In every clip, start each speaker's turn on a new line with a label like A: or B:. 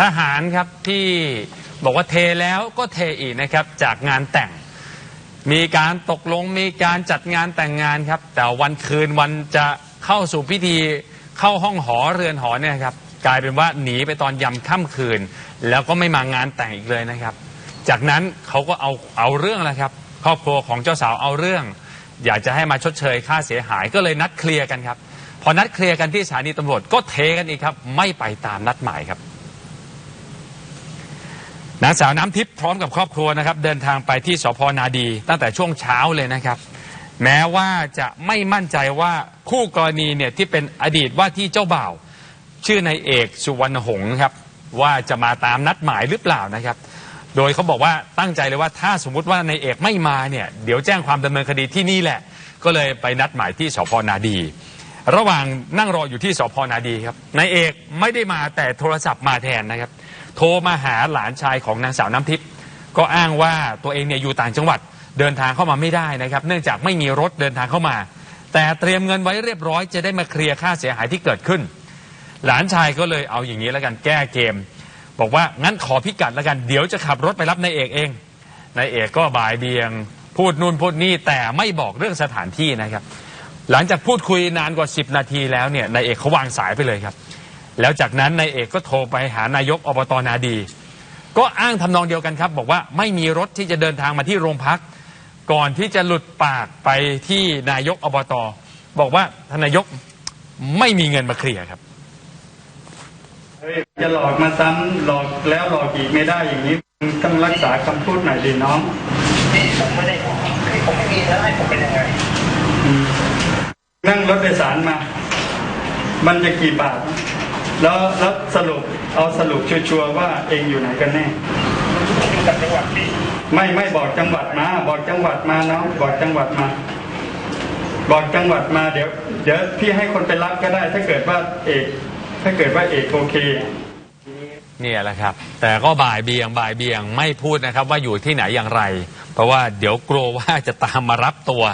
A: ทหารครับที่บอกว่าเทแล้วก็เทอีกนะครับจากงานแต่ง มีการตกลงมีการจัดงานแต่งงานครับ แต่วันคืนวันจะเข้าสู่พิธีเข้าห้องหอเรือนหอเนี่ยครับกลายเป็นว่าหนีไปตอนยำค่ำคืน แล้วก็ไม่มางานแต่งอีกเลยนะครับ จากนั้นเขาก็เอาเอาเรื่องแล้วครับ ครอบครัวของเจ้าสาวเอาเรื่อง อยากจะให้มาชดเชยค่าเสียหายก็เลยนัดเคลียร์กันครับ พอนัดเคลียร์กันที่สถานีตำรวจก็เทกันอีกครับ ไม่ไปตามนัดหมายครับ นางสาวน้ำทิพย์พร้อมกับครอบครัวนะครับ เดินทางไปที่สพนาดี ตั้งแต่ช่วงเช้าเลยนะครับ แม้ว่าจะไม่มั่นใจว่าคู่กรณีเนี่ยที่เป็นอดีตว่าที่เจ้าบ่าว ชื่อนายเอกสุวรรณหงษ์ครับ ว่าจะมาตามนัดหมายหรือเปล่านะครับ โดยเขาบอกว่าตั้งใจเลยว่าถ้าสมมุติว่านายเอกไม่มาเนี่ยเดี๋ยวแจ้งความดำเนินคดีที่นี่แหละ ก็เลยไปนัดหมายที่สพนาดี ระหว่างนั่งรออยู่ที่สพนาดีครับนายเอกไม่ได้มาแต่โทรศัพท์มาแทนนะครับ โทรมาหาหลานชายของนางสาวน้ำทิพย์ก็อ้างว่าตัวเองเนี่ยอยู่ต่างจังหวัดเดินทางเข้ามาไม่ได้นะครับ เนื่องจากไม่มีรถเดินทางเข้ามา แต่เตรียมเงินไว้เรียบร้อยจะได้มาเคลียร์ค่าเสียหายที่เกิดขึ้น หลานชายก็เลยเอาอย่างนี้แล้วกันแก้เกม บอกว่างั้นขอพิกัดแล้วกันเดี๋ยวจะขับรถไปรับนายเอกเองนายเอกก็บ่ายเบียง พูดนู่นพูดนี่แต่ไม่บอกเรื่องสถานที่นะครับ หลังจากพูดคุยนานกว่า 10 นาทีแล้วเนี่ยนายเอกเขาวางสายไปเลยครับ แล้วจากนั้นนายเอกก็โทรไปหานายกอบตนาดี ก็อ้างทำนองเดียวกันครับ บอกว่าไม่มีรถที่จะเดินทางมาที่โรงพัก ก่อนที่จะหลุดปากไปที่นายกอบตบอกว่าทานนายกไม่มีเงินมาเคลียร์ครับ
B: เฮ้ยจะหลอกมาซ้ำหลอกแล้วหลอกอีกไม่ได้อย่างนี้ต้องรักษาคำพูดหน่อยดิน้อง
C: ผมไม่ได้ผมไม่มีแล้วให้ผมเป็นยังไง
B: นั่งรถโดยสารมา มันจะกี่บาท แล้วแล้วสรุปเอาสรุปชัวร์ๆว่าเองอยู่ไหนกันแน่
C: ผมอยู่ต่างจังหวัดพี่
B: ไม่ไม่บอกจังหวัดมา บอกจังหวัดมาน้องบอกจังหวัดมา บอกจังหวัดมาเดี๋ยว เดี๋ยวพี่ให้คนไปรับก็ได้ ถ้าเกิดว่าเอกถ้าเกิดว่าเอกโอเค
A: เนี่ยแหละครับ แต่ก็บ่ายเบียงบ่ายเบียงไม่พูดนะครับ ว่าอยู่ที่ไหนอย่างไร เพราะว่าเดี๋ยวกลัวว่าจะตามมารับตัว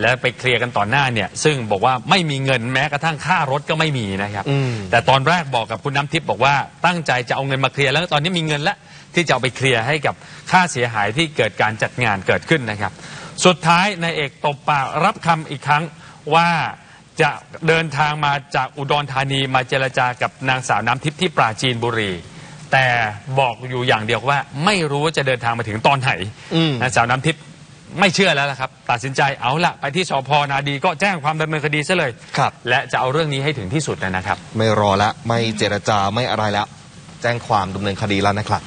A: แล้วไปเคลียร์กันต่อหน้าเนี่ย ซึ่งบอกว่าไม่มีเงินแม้กระทั่งค่ารถก็ไม่มีนะครับ
D: อืม
A: แต่ตอนแรกบอกกับคุณน้ำทิพย์บอกว่าตั้งใจจะเอาเงินมาเคลียร์แล้วตอนนี้มีเงินแล้วที่จะเอาไปเคลียร์ให้กับค่าเสียหายที่เกิดการจัดงานเกิดขึ้นนะครับ สุดท้ายนายเอกตบปากรับคำอีกครั้งว่าจะเดินทางมาจากอุดรธานีมาเจรจากับนางสาวน้ำทิพย์ที่ปราจีนบุรี แต่บอกอยู่อย่างเดียวว่า ไม่รู้ว่าจะเดินทางมาถึงตอนไหน
D: อืม
A: นางสาวน้ำทิพย์ ไม่เชื่อแล้วละครับ ตัดสินใจเอาละไปที่สพนาดีก็แจ้งความดำเนินคดีซะเลย
D: ครับ
A: และจะเอาเรื่องนี้ให้ถึงที่สุดนะครับ
D: ไม่รอแล้วไม่เจรจาไม่อะไรแล้วแจ้งความดำเนินคดีแล้วนะครับ